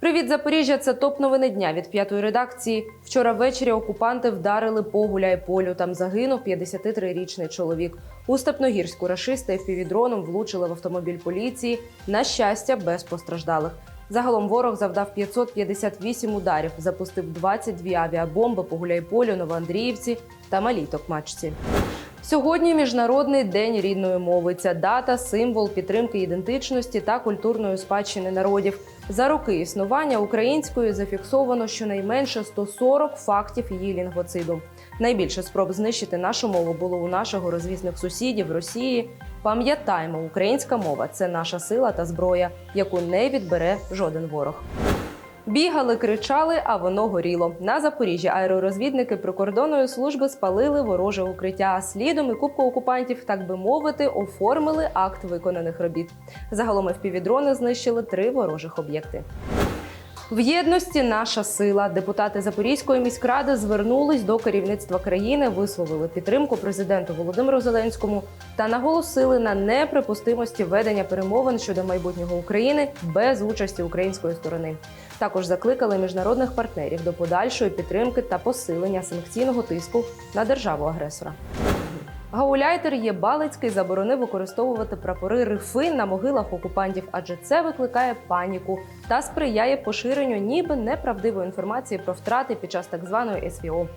Привіт, Запоріжжя! Це топ новини дня від п'ятої редакції. Вчора ввечері окупанти вдарили по Гуляйполю. Там загинув 53-річний чоловік. У Степногірську рашисти півдроном влучили в автомобіль поліції. На щастя, без постраждалих. Загалом ворог завдав 558 ударів, запустив 22 авіабомби по Гуляйполю, Новоандріївці та Малій Токмачці. Сьогодні міжнародний день рідної мови. Ця дата символ підтримки ідентичності та культурної спадщини народів. За роки існування української зафіксовано щонайменше 140 фактів її лінгвоциду. Найбільше спроб знищити нашу мову було у нашого розвісних сусідів Росії. Пам'ятаймо, українська мова це наша сила та зброя, яку не відбере жоден ворог. Бігали, кричали, а воно горіло. На Запоріжжі аеророзвідники прикордонної служби спалили вороже укриття. Слідом і кубку окупантів, так би мовити, оформили акт виконаних робіт. Загалом впівдрони знищили три ворожих об'єкти. В єдності наша сила. Депутати Запорізької міськради звернулись до керівництва країни, висловили підтримку президенту Володимиру Зеленському та наголосили на неприпустимості ведення перемовин щодо майбутнього України без участі української сторони. Також закликали міжнародних партнерів до подальшої підтримки та посилення санкційного тиску на державу-агресора. Гауляйтер Єбалицький заборонив використовувати прапори рифи на могилах окупантів, адже це викликає паніку та сприяє поширенню ніби неправдивої інформації про втрати під час так званої СВО.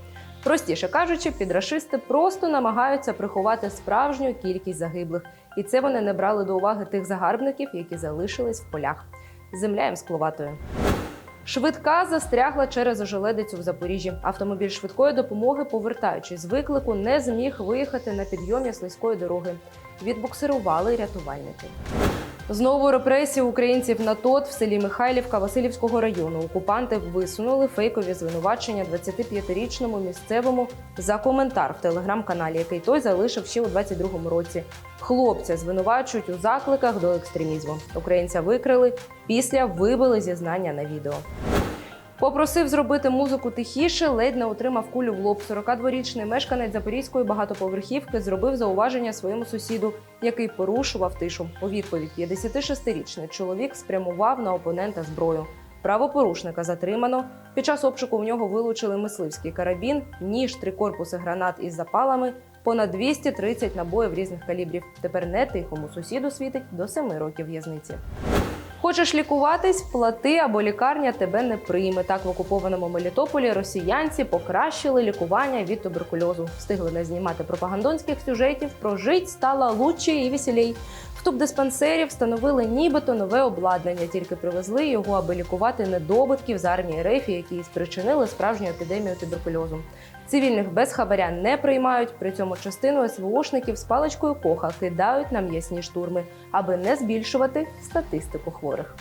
Простіше кажучи, підрашисти просто намагаються приховати справжню кількість загиблих, і це вони не брали до уваги тих загарбників, які залишились в полях. Земля їм скловатою. Швидка застрягла через ожеледицю в Запоріжжі. Автомобіль швидкої допомоги, повертаючись з виклику, не зміг виїхати на підйомі слизької дороги. Відбуксирували рятувальники. Знову репресії українців на ТОТ в селі Михайлівка Васильівського району. Окупанти висунули фейкові звинувачення 25-річному місцевому за коментар в телеграм-каналі, який той залишив ще у 22-му році. Хлопця звинувачують у закликах до екстремізму. Українця викрили після вибили зізнання на відео. Попросив зробити музику тихіше, ледь не отримав кулю в лоб. 42-річний мешканець Запорізької багатоповерхівки зробив зауваження своєму сусіду, який порушував тишу. У відповідь 56-річний чоловік спрямував на опонента зброю. Правопорушника затримано. Під час обшуку в нього вилучили мисливський карабін, ніж, три корпуси гранат із запалами, понад 230 набоїв різних калібрів. Тепер не тихому сусіду світить до 7 років в'язниці. Хочеш лікуватись, плати або лікарня тебе не прийме. Так в окупованому Мелітополі росіянці покращили лікування від туберкульозу. Встигли не знімати пропагандонських сюжетів. Про жить стало лучше і веселей. В тубдиспансері встановили нібито нове обладнання, тільки привезли його, аби лікувати недобитків з армії РФ, які спричинили справжню епідемію туберкульозу. Цивільних без хабаря не приймають. При цьому частину СВОшників з паличкою коха кидають на м'ясні штурми, аби не збільшувати статистику хворих.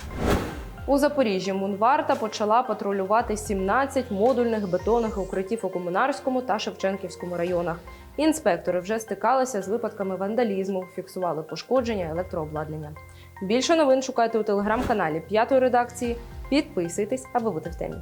У Запоріжжі Мунварта почала патрулювати 17 модульних бетонних укриттів у Комунарському та Шевченківському районах. Інспектори вже стикалися з випадками вандалізму, фіксували пошкодження електрообладнання. Більше новин шукайте у телеграм-каналі п'ятої редакції. Підписуйтесь, аби бути в темі.